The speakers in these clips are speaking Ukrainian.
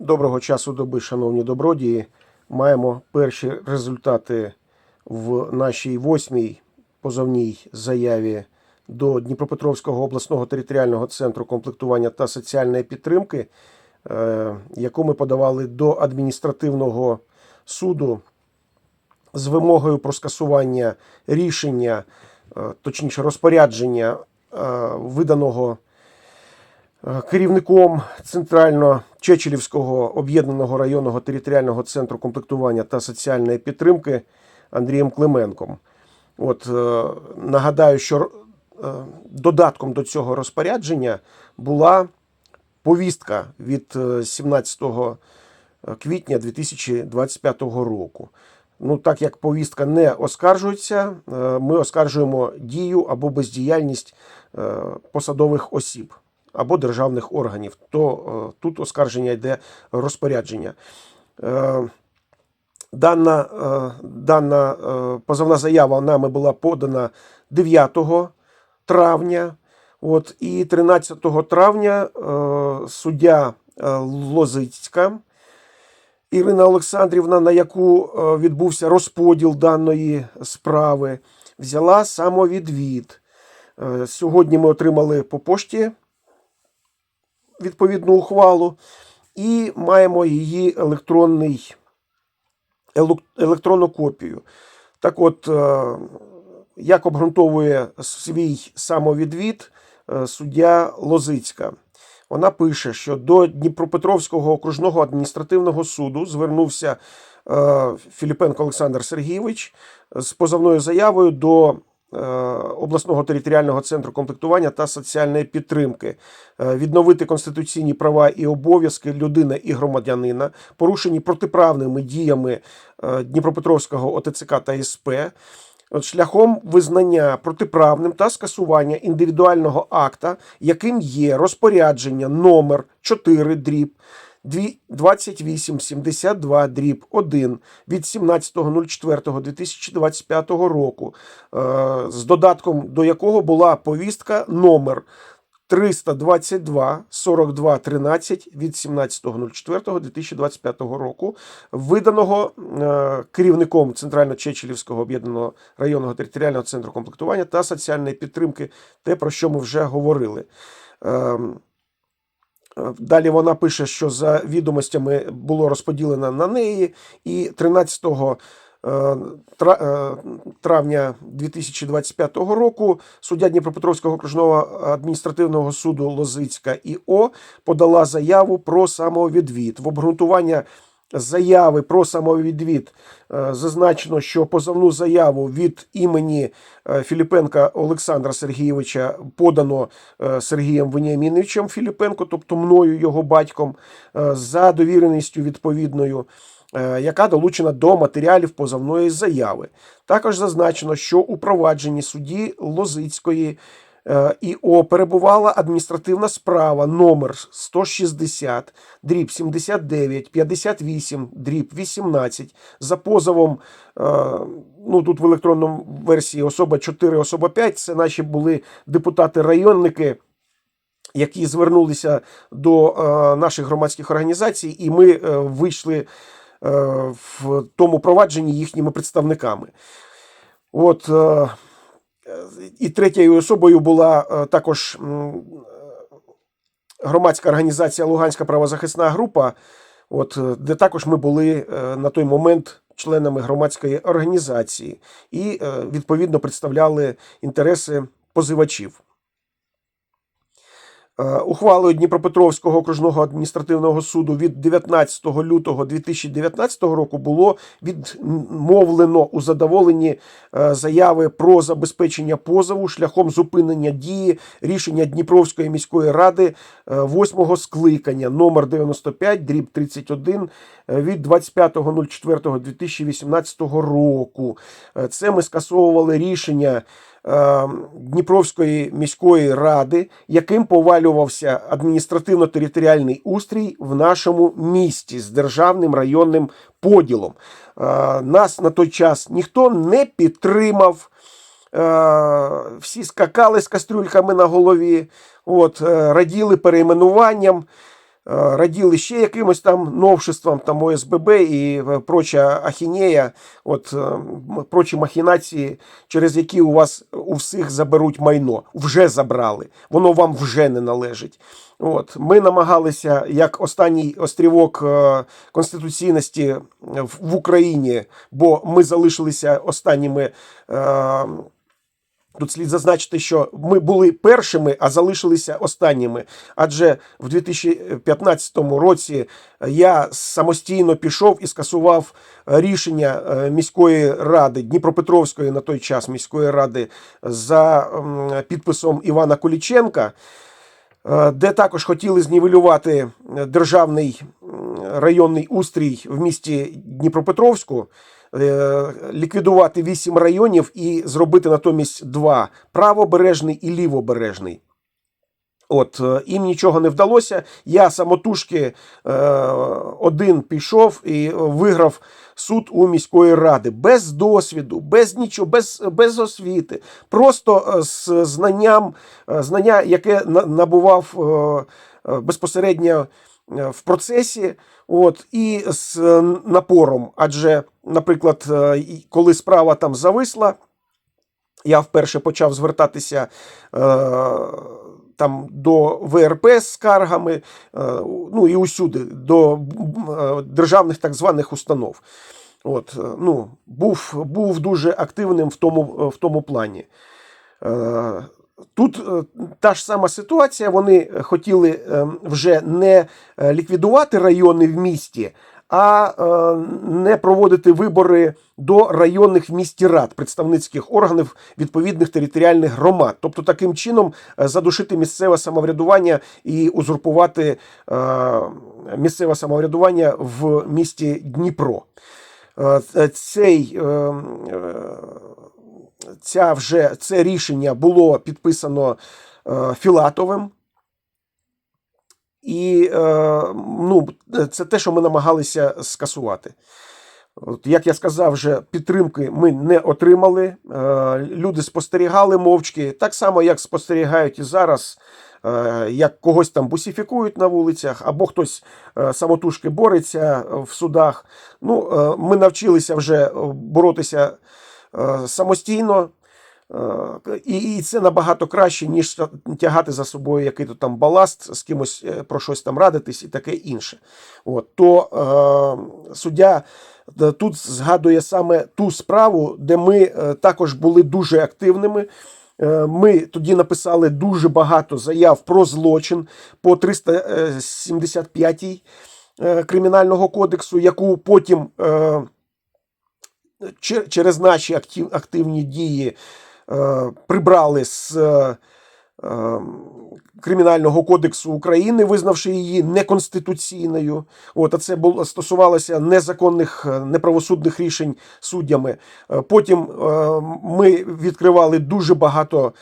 Доброго часу доби, шановні добродії. Маємо перші результати в нашій восьмій позовній заяві до Дніпропетровського обласного територіального центру комплектування та соціальної підтримки, е, яку ми подавали до адміністративного суду з вимогою про скасування рішення, е, точніше розпорядження е, виданого е, керівником Центрально-Чечелівського об'єднаного районного територіального центру комплектування та соціальної підтримки Андрієм Клименком. От е, нагадаю, що е, додатком до цього розпорядження була повістка від е, 17 квітня 2025 року. Ну, так як повістка не оскаржується, ми оскаржуємо дію або бездіяльність посадових осіб або державних органів. То е, тут оскарження йде розпорядження. Е, Дана, е, дана позовна заява нами була подана 9 травня. От, і 13 травня суддя Лозицька Ірина Олександрівна, на яку відбувся розподіл даної справи, взяла самовідвід. Сьогодні ми отримали по пошті відповідну ухвалу і маємо її електронний, електронну копію. Так от, е, як обґрунтовує свій самовідвід е, суддя Лозицька. Вона пише, що до Дніпропетровського окружного адміністративного суду звернувся е, Філіпенко Олександр Сергійович з позовною заявою до обласного територіального центру комплектування та соціальної підтримки, е, відновити конституційні права і обов'язки людини і громадянина, порушені протиправними діями е, Дніпропетровського ОТЦК та СП. Шляхом визнання протиправним та скасування індивідуального акта, яким є розпорядження номер 4 дріб 2872 дріб 1 від 17.04.2025 року, е, з додатком до якого була повістка номер 322 42 13 від 17.04.2025 року, виданого е, керівником Центрально-Чечелівського об'єднаного районного територіального центру комплектування та соціальної підтримки, те, про що ми вже говорили. Далі вона пише, що за відомостями було розподілено на неї, і 13 е, е, травня 2025 року суддя Дніпропетровського окружного адміністративного суду Лозицька ІО подала заяву про самовідвід. В обґрунтування заяви про самовідвід е, зазначено, що позовну заяву від імені е, Філіпенка Олександра Сергійовича подано е, Сергієм Веніаміновичем Філіпенко, тобто мною, його батьком, за довіреністю відповідною яка долучена до матеріалів позовної заяви. Також зазначено, що у провадженні судді Лозицької ІО перебувала адміністративна справа номер 160, дріб 79, 58, дріб 18 за позовом, е, ну тут в електронному версії особа 4, особа 5, це наші були депутати-районники, які звернулися до е, наших громадських організацій, і ми е, вийшли е, в тому провадженні їхніми представниками. От, е, і третьою особою була е, також е, громадська організація Луганська правозахисна група, от, е, де також ми були на той момент членами громадської організації і відповідно представляли інтереси позивачів. Е, Ухвалою Дніпропетровського окружного адміністративного суду від 19 лютого 2019 року було відмовлено у задоволенні е, заяви про забезпечення позову шляхом зупинення дії рішення Дніпровської міської ради е, восьмого скликання номер 95 дріб 31 е, від 25.04.2018 року. Е, Це ми скасовували рішення е, Дніпровської міської ради, яким повалювався адміністративно-територіальний устрій в нашому місті з державним районним поділом. Е, Нас на той час ніхто не підтримав. Е, Всі скакали з кастрюльками на голові, от, е, раділи перейменуванням. Раділи ще якимось там новшествам, там ОСББ і е, проча ахінея, от е, прочі махінації, через які у вас у всіх заберуть майно. Вже забрали. Воно вам вже не належить. От ми намагалися як останній острівок е, конституційності в, Україні, бо ми залишилися останніми. Е, Тут слід зазначити, що ми були першими, а залишилися останніми. Адже в 2015 році я самостійно пішов і скасував рішення е, міської ради Дніпропетровської на той час міської ради за підписом Івана Коліченка, е, де також хотіли знівелювати державний районний устрій в місті Дніпропетровську е, ліквідувати вісім районів і зробити натомість два правобережний і лівобережний. От е, їм нічого не вдалося. Я самотужки е, один пішов і виграв суд у міської ради без досвіду, без нічого, без, без освіти, просто е, з знанням, е, знання, яке набував е, е, безпосередньо е, в процесі, от і з напором. Адже, наприклад, е, коли справа там зависла, я вперше почав звертатися е, там до ВРП з скаргами, е, ну і усюди, до е, державних так званих установ. От, ну, був, був дуже активним в тому, в тому плані. Тут е, та ж сама ситуація. Вони хотіли е, вже не е, ліквідувати райони в місті, а е, не проводити вибори до районних в місті рад представницьких органів відповідних територіальних громад. Тобто таким чином задушити місцеве самоврядування і узурпувати місцеве самоврядування в місті Дніпро. Цей, е, е, ця вже, це рішення було підписано е, Філатовим. І е, ну, це те, що ми намагалися скасувати. От, як я сказав, вже підтримки ми не отримали. Е, люди спостерігали мовчки, так само, як спостерігають і зараз, як когось там бусифікують на вулицях, або хтось самотужки бореться в судах. Ну, ми навчилися вже боротися самостійно. Е, І, це набагато краще, ніж тягати за собою який-то там баласт, з кимось е, про щось там радитись і таке інше. От, то е, суддя е, тут згадує саме ту справу, де ми е, також були дуже активними. Е, Ми тоді написали дуже багато заяв про злочин по 375 е, кримінального кодексу, яку потім е, через наші актив- активні дії е, прибрали з е, е, Кримінального кодексу України, визнавши її неконституційною. От, а це було стосувалося незаконних неправосудних рішень суддями. Потім ми відкривали дуже багато.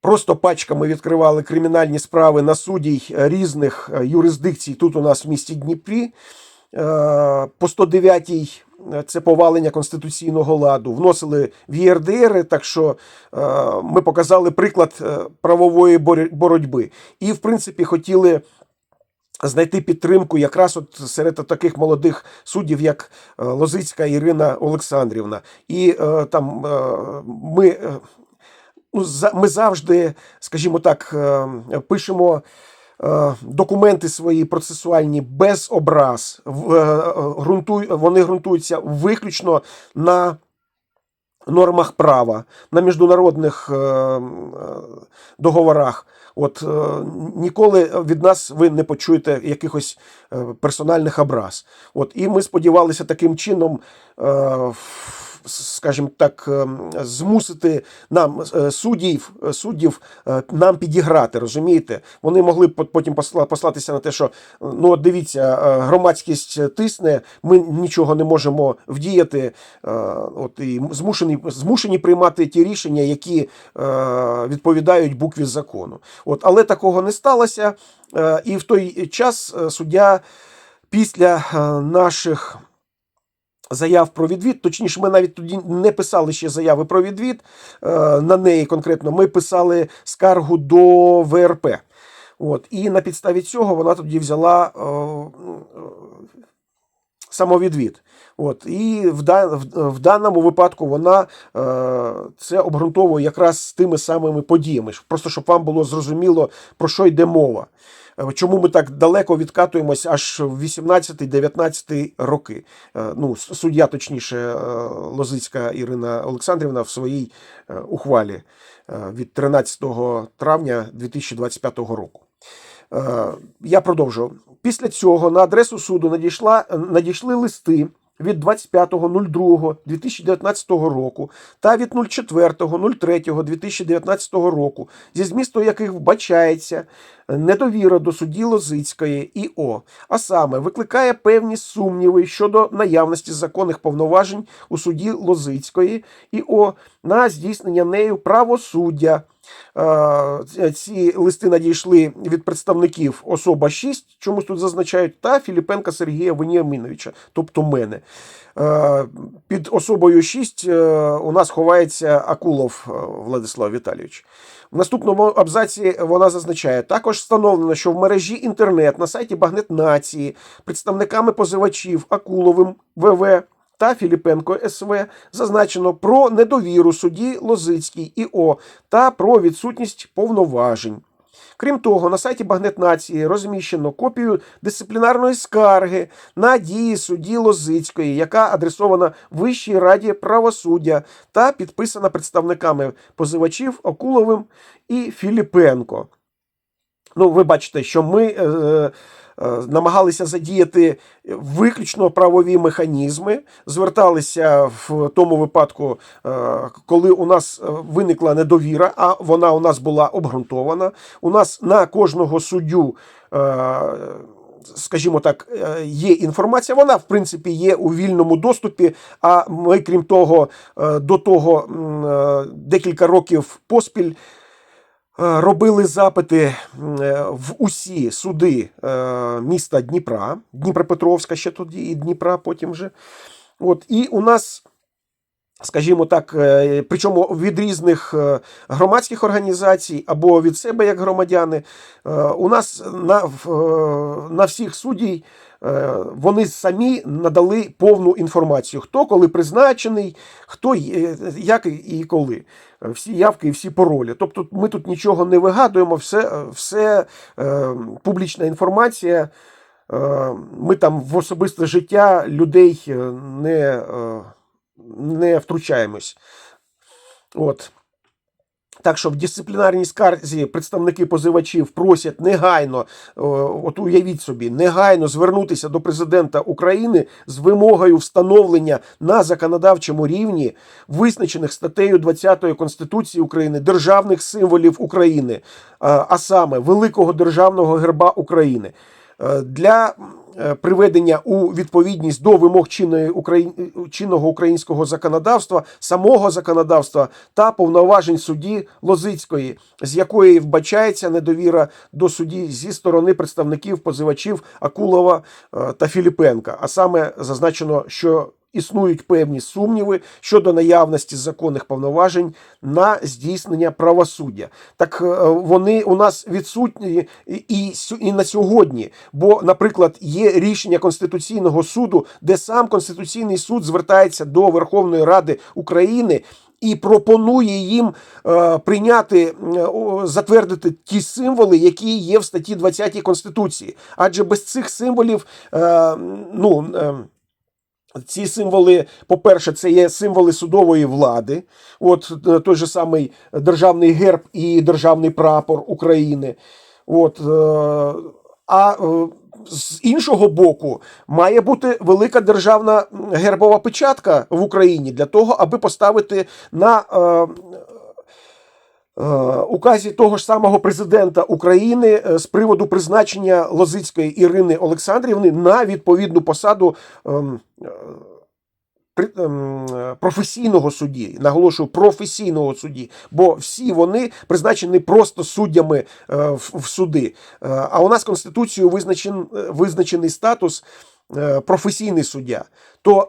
Просто пачками відкривали кримінальні справи на суддій різних юрисдикцій тут у нас в місті Дніпрі. Е, По 109-й е, це повалення конституційного ладу. Вносили в ЄРДР, так що е, ми показали приклад правової боротьби. І, в принципі, хотіли знайти підтримку якраз от серед таких молодих суддів, як Лозицька Ірина Олександрівна. І там ми. ну, ми завжди, скажімо так, пишемо документи свої процесуальні без образ. Е, Вони ґрунтуються виключно на нормах права, на міжнародних е, е, договорах. От е, ніколи від нас ви не почуєте якихось е, персональних образ. От і ми сподівалися таким чином, е, скажімо так, е, змусити нам е, суддів, суддів е, нам підіграти. Розумієте? Вони могли б потім послатися на те, що ну дивіться, е, громадськість тисне, ми нічого не можемо вдіяти. е, От і змушені, змушені приймати ті рішення, які е, відповідають букві закону. От, але такого не сталося. Е, І в той час е, суддя після е, наших заяв про відвід, точніше, ми навіть тоді не писали ще заяви про відвід е, на неї конкретно. Ми писали скаргу до ВРП. От, і на підставі цього вона тоді взяла е, е, самовідвід. От, і в, в, в даному випадку вона е, це обґрунтовує якраз з тими самими подіями. Просто щоб вам було зрозуміло, про що йде мова. Е, Чому ми так далеко відкатуємось аж в 18-19 роки? Е, Ну, суддя, точніше, е, Лозицька Ірина Олександрівна в своїй ухвалі від 13 травня 2025 року. Я продовжу. Після цього на адресу суду надійшла, надійшли листи від 25.02.2019 року та від 04.03.2019 року, зі змісту яких вбачається недовіра до судді Лозицької ІО, а саме викликає певні сумніви щодо наявності законних повноважень у суді Лозицької ІО на здійснення нею правосуддя. Е, Ці листи надійшли від представників особа 6, чомусь тут зазначають, та Філіпенка Сергія Веніаміновича, тобто мене. Е, Під особою 6 е, у нас ховається Акулов е, Владислав Віталійович. В наступному абзаці вона зазначає: також встановлено, що в мережі інтернет на сайті Багнет Нації представниками позивачів Акуловим ВВ та Філіпенко СВ зазначено про недовіру судді Лозицькій ІО та про відсутність повноважень. Крім того, на сайті Багнет Нації розміщено копію дисциплінарної скарги на дії судді Лозицької, яка адресована Вищій раді правосуддя та підписана представниками позивачів Окуловим і Філіпенко. Ну, ви бачите, що ми е, намагалися задіяти виключно правові механізми, зверталися в тому випадку, е, коли у нас е, виникла недовіра, а вона у нас була обґрунтована. У нас на кожного суддю. Е, Скажімо так, е, є інформація, вона в принципі є у вільному доступі. А ми, крім того, е, до того е, декілька років поспіль Е, робили запити е, в усі суди е, міста Дніпра, Дніпропетровська ще тоді і Дніпра потім вже. От, і у нас. Скажімо так, е, причому від різних е, громадських організацій або від себе як громадяни, е, у нас на, на всіх суддій е, вони самі надали повну інформацію, хто коли призначений, хто як і коли. Всі явки і всі паролі. Тобто ми тут нічого не вигадуємо, все, все публічна інформація. Ми там в особисте життя людей не, не втручаємось. От. Так що в дисциплінарній скарзі представники позивачів просять негайно, от уявіть собі, негайно звернутися до президента України з вимогою встановлення на законодавчому рівні визначених статтею 20 Конституції України державних символів України, а саме великого державного герба України. Е, Для приведення у відповідність до вимог чинної чинного українського законодавства, самого законодавства та повноважень судді Лозицької, з якої вбачається недовіра до судді зі сторони представників позивачів Акулова е, та Філіпенка. А саме зазначено, що існують певні сумніви щодо наявності законних повноважень на здійснення правосуддя. Так е, вони у нас відсутні і, і, на сьогодні. Бо, наприклад, є рішення Конституційного суду, де сам Конституційний суд звертається до Верховної Ради України. І пропонує їм е, прийняти, е, затвердити ті символи, які є в статті 20 Конституції. Адже без цих символів, е, ну. Е, ці символи, по-перше, це є символи судової влади, от е, той же самий державний герб і державний прапор України. От, е, а е, з іншого боку, має бути велика державна гербова печатка в Україні для того, аби поставити на указі того ж самого президента України е, з приводу призначення Лозицької Ірини Олександрівни на відповідну посаду ем, е, ем, е, професійного судді. Наголошую, професійного судді, бо всі вони призначені просто суддями е, в, суди. Е, А у нас Конституцією визначен, е, визначений статус е, професійний суддя. то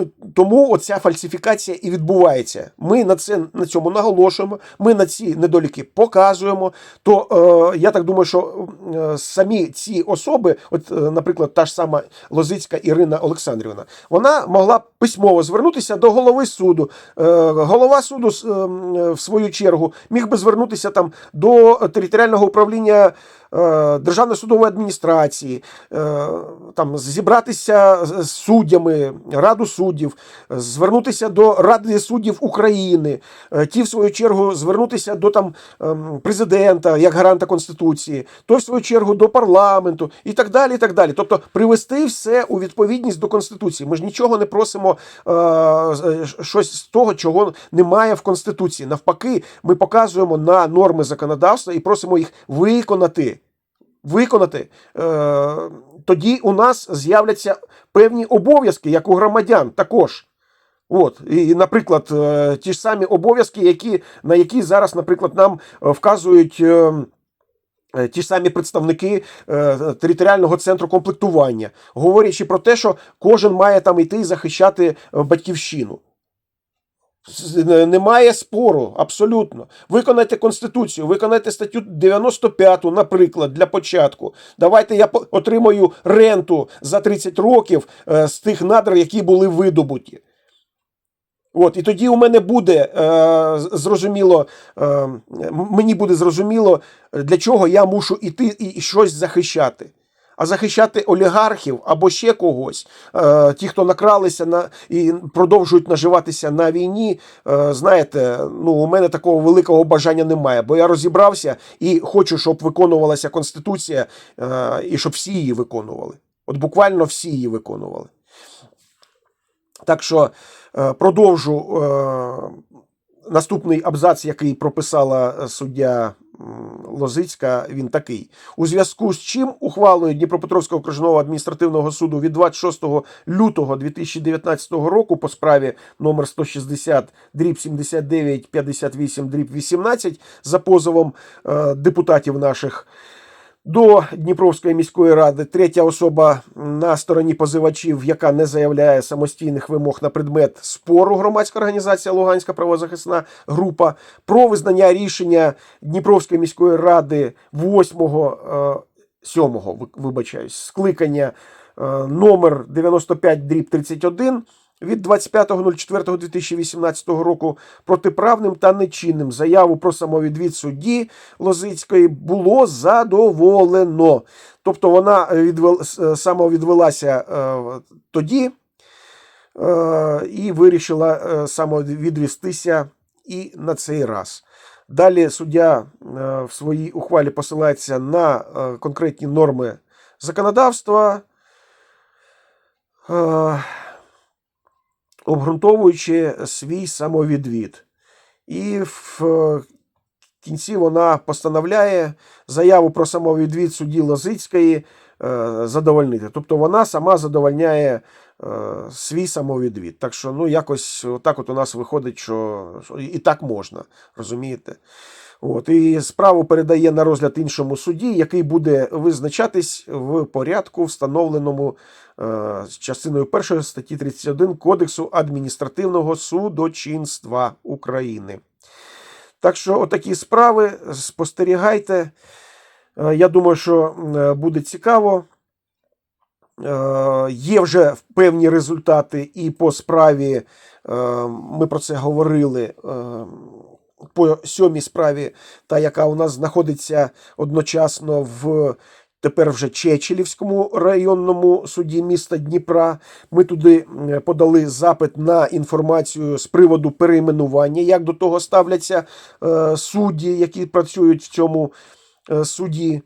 е, тому оця фальсифікація і відбувається. Ми на це на цьому наголошуємо. Ми на ці недоліки показуємо. То е, я так думаю, що е, самі ці особи, от, е, наприклад, та ж сама Лозицька Ірина Олександрівна, вона могла письмово звернутися до голови суду. Е, голова суду е, в свою чергу міг би звернутися там до територіального управління. Е, Державної судової адміністрації, е, там зібратися з суддями, раду суддів, звернутися до Ради суддів України, е, ті, в свою чергу, звернутися до там ем, президента як гаранта Конституції, той, в свою чергу, до парламенту і так далі. і так далі. Тобто привести все у відповідність до Конституції. Ми ж нічого не просимо щось з того, чого немає в Конституції. Навпаки, ми показуємо на норми законодавства і просимо їх виконати виконати, е, тоді у нас з'являться певні обов'язки, як у громадян також. От, і, наприклад, е, ті ж самі обов'язки, які, на які зараз, наприклад, нам е, вказують. Ті ж самі представники е, територіального центру комплектування, говорячи про те, що кожен має там йти захищати батьківщину. Не- Немає спору, абсолютно. Виконайте Конституцію, виконайте статтю 95, наприклад, для початку. Давайте я отримаю ренту за 30 років е, з тих надр, які були видобуті. От, і тоді у мене буде е, зрозуміло, е, мені буде зрозуміло, для чого я мушу іти і щось захищати. А захищати олігархів або ще когось, е, ті, хто накралися на і продовжують наживатися на війні. Е, знаєте, ну у мене такого великого бажання немає, бо я розібрався і хочу, щоб виконувалася конституція, е, і щоб всі її виконували. От буквально всі її виконували. Так що продовжу наступний абзац, який прописала суддя Лозицька, він такий. У зв'язку з чим ухвалою Дніпропетровського окружного адміністративного суду від 26 лютого 2019 року по справі номер 160 дріб 79 58 дріб 18 за позовом е, депутатів наших до Дніпровської міської ради. Третя особа на стороні позивачів, яка не заявляє самостійних вимог на предмет спору. Громадська організація Луганська правозахисна група про визнання рішення Дніпровської міської ради 8 7 вибачаюсь, скликання е, номер 95 дріб 31 від 25.04.2018 року протиправним та нечинним заяву про самовідвід судді Лозицької було задоволено. Тобто вона відвел, самовідвелася е, тоді е, і вирішила е, самовідвестися і на цей раз. Далі суддя е, в своїй ухвалі посилається на е, конкретні норми законодавства. Обґрунтовуючи свій самовідвід. І в кінці вона постановляє заяву про самовідвід судді Лозицької е, задовольнити. Тобто вона сама задовольняє е, свій самовідвід. Так що, ну, якось так от у нас виходить, що і так можна, розумієте? От, і справу передає на розгляд іншому суді, який буде визначатись в порядку, встановленому е, частиною 1 статті 31 Кодексу адміністративного судочинства України. Так що, отакі справи спостерігайте. Е, Я думаю, що е, буде цікаво. Е, Є вже певні результати і по справі, ми про це говорили. По сьомій справі, та яка у нас знаходиться одночасно в тепер вже Чечелівському районному суді міста Дніпра. Ми туди подали запит на інформацію з приводу перейменування, як до того ставляться е, судді, які працюють в цьому е, суді.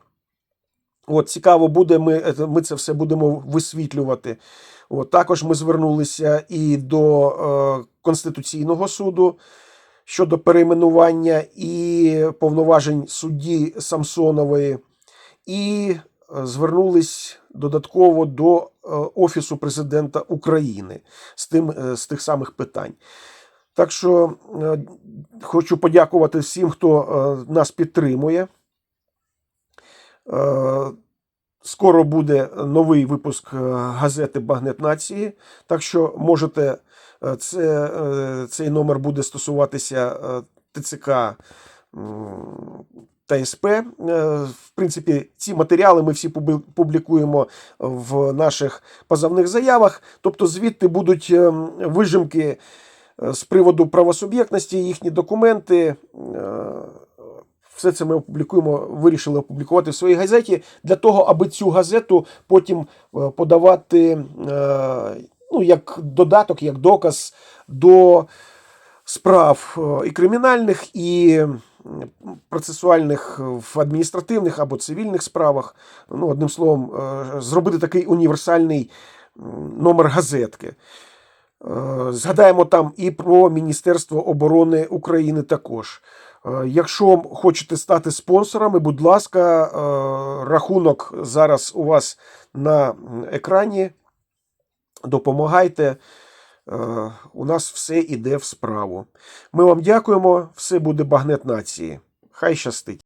От, цікаво буде, ми, е, ми це все будемо висвітлювати. От, також ми звернулися і до е, Конституційного суду щодо перейменування і повноважень судді Самсонової, і е, звернулись додатково до е, Офісу президента України з, тим, е, з тих самих питань. Так що хочу подякувати всім, хто нас підтримує. Скоро буде новий випуск газети Багнет Нації. Так що можете це, е, цей номер буде стосуватися е, ТЦК та СП. Е, В принципі, ці матеріали ми всі публікуємо в наших позовних заявах. Тобто, звідти будуть е, вижимки е, з приводу правосуб'єктності, їхні документи. е, Все це ми опублікуємо, вирішили опублікувати в своїй газеті для того, аби цю газету потім е, подавати е, ну, як додаток, як доказ до справ е, і кримінальних, і процесуальних в адміністративних або цивільних справах. Ну, одним словом, е, зробити такий універсальний номер газетки. Е, Згадаємо там і про Міністерство оборони України також. Якщо хочете стати спонсорами, будь ласка, рахунок зараз у вас на екрані. Допомагайте. Е, У нас все йде в справу. Ми вам дякуємо. Все буде багнет нації. Хай щастить.